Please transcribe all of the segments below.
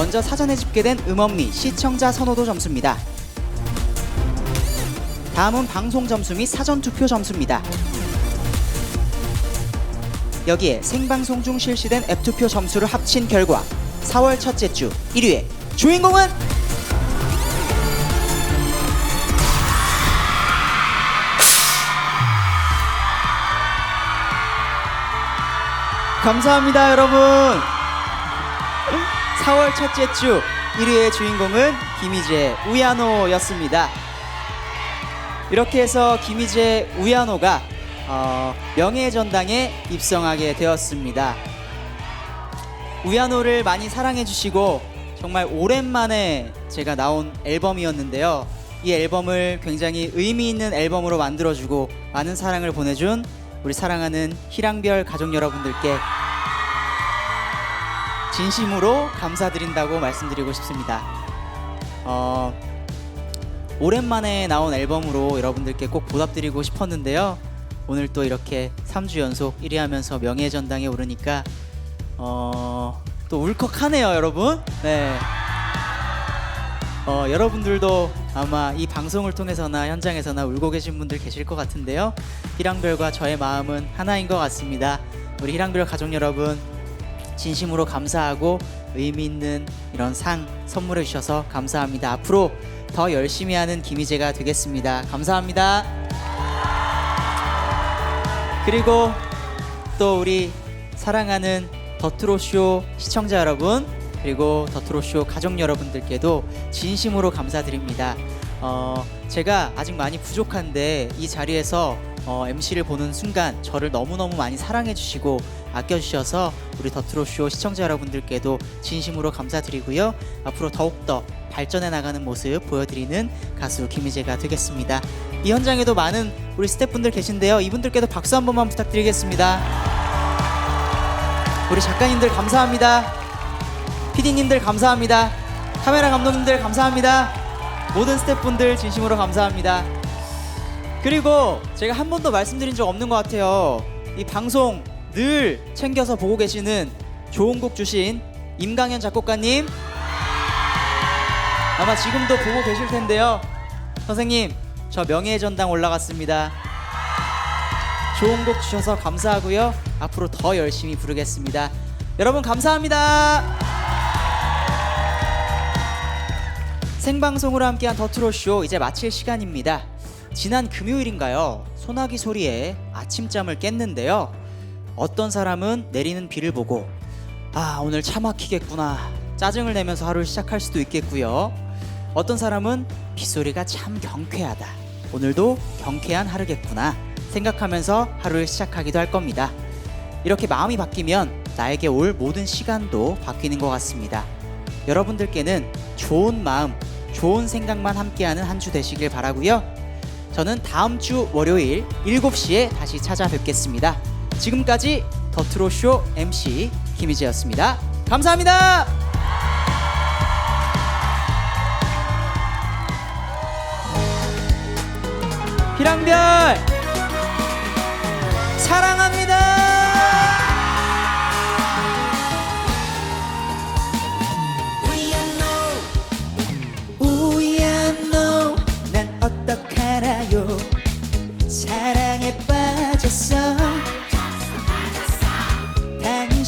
먼저 사전에 집계된 음원미 시청자 선호도 점수입니다. 다음은 방송 점수 및 사전 투표 점수입니다. 여기에 생방송 중 실시된 앱 투표 점수를 합친 결과 4월 첫째 주 1위의 주인공은 감사합니다, 여러분. 4월 첫째 주 1위의 주인공은 김희재 우야노였습니다. 이렇게 해서 김희재 우야노가 어, 명예의 전당에 입성하게 되었습니다. 우야노를 많이 사랑해 주시고 정말 오랜만에 제가 나온 앨범이었는데요. 이 앨범을 굉장히 의미 있는 앨범으로 만들어주고 많은 사랑을 보내준 우리 사랑하는 희랑별 가족 여러분들께 진심으로 감사드린다고 말씀드리고 싶습니다. 어, 오랜만에 나온 앨범으로 여러분들께 꼭 보답드리고 싶었는데요. 오늘 또 이렇게 3주 연속 1위 하면서 명예의 전당에 오르니까 어, 또 울컥하네요, 여러분. 네. 어, 여러분들도 아마 이 방송을 통해서나 현장에서나 울고 계신 분들 계실 것 같은데요. 희랑별과 저의 마음은 하나인 것 같습니다. 우리 희랑별 가족 여러분, 진심으로 감사하고 의미 있는 이런 상 선물해 주셔서 감사합니다. 앞으로 더 열심히 하는 김희재가 되겠습니다. 감사합니다. 그리고 또 우리 사랑하는 더트로쇼 시청자 여러분 그리고 더트로쇼 가족 여러분들께도 진심으로 감사드립니다. 어, 제가 아직 많이 부족한데 이 자리에서 어, MC를 보는 순간 저를 너무너무 많이 사랑해 주시고 아껴 주셔서 우리 더트로쇼 시청자 여러분들께도 진심으로 감사드리고요. 앞으로 더욱더 발전해 나가는 모습 보여드리는 가수 김희재가 되겠습니다. 이 현장에도 많은 우리 스태프분들 계신데요. 이분들께도 박수 한 번만 부탁드리겠습니다. 우리 작가님들 감사합니다. PD님들 감사합니다. 카메라 감독님들 감사합니다. 모든 스태프분들 진심으로 감사합니다. 그리고 제가 한 번도 말씀드린 적 없는 것 같아요. 이 방송 늘 챙겨서 보고 계시는 좋은 곡 주신 임강현 작곡가님 아마 지금도 보고 계실 텐데요. 선생님, 저 명예의 전당 올라갔습니다. 좋은 곡 주셔서 감사하고요. 앞으로 더 열심히 부르겠습니다. 여러분 감사합니다. 생방송으로 함께한 더트로쇼 이제 마칠 시간입니다. 지난 금요일인가요? 소나기 소리에 아침잠을 깼는데요. 어떤 사람은 내리는 비를 보고 아 오늘 차 막히겠구나 짜증을 내면서 하루를 시작할 수도 있겠고요. 어떤 사람은 빗소리가 참 경쾌하다. 오늘도 경쾌한 하루겠구나 생각하면서 하루를 시작하기도 할 겁니다. 이렇게 마음이 바뀌면 나에게 올 모든 시간도 바뀌는 것 같습니다. 여러분들께는 좋은 마음, 좋은 생각만 함께하는 한 주 되시길 바라고요. 저는 다음 주 월요일 7시에 다시 찾아뵙겠습니다. 지금까지 더트로쇼 MC 김희재였습니다. 감사합니다. 희랑별 사랑합니다.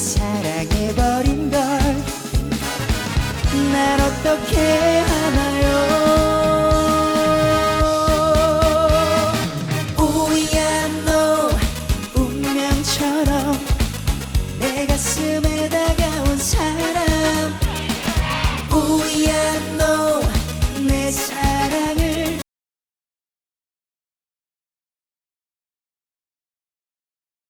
사랑해버린 걸날 어떻게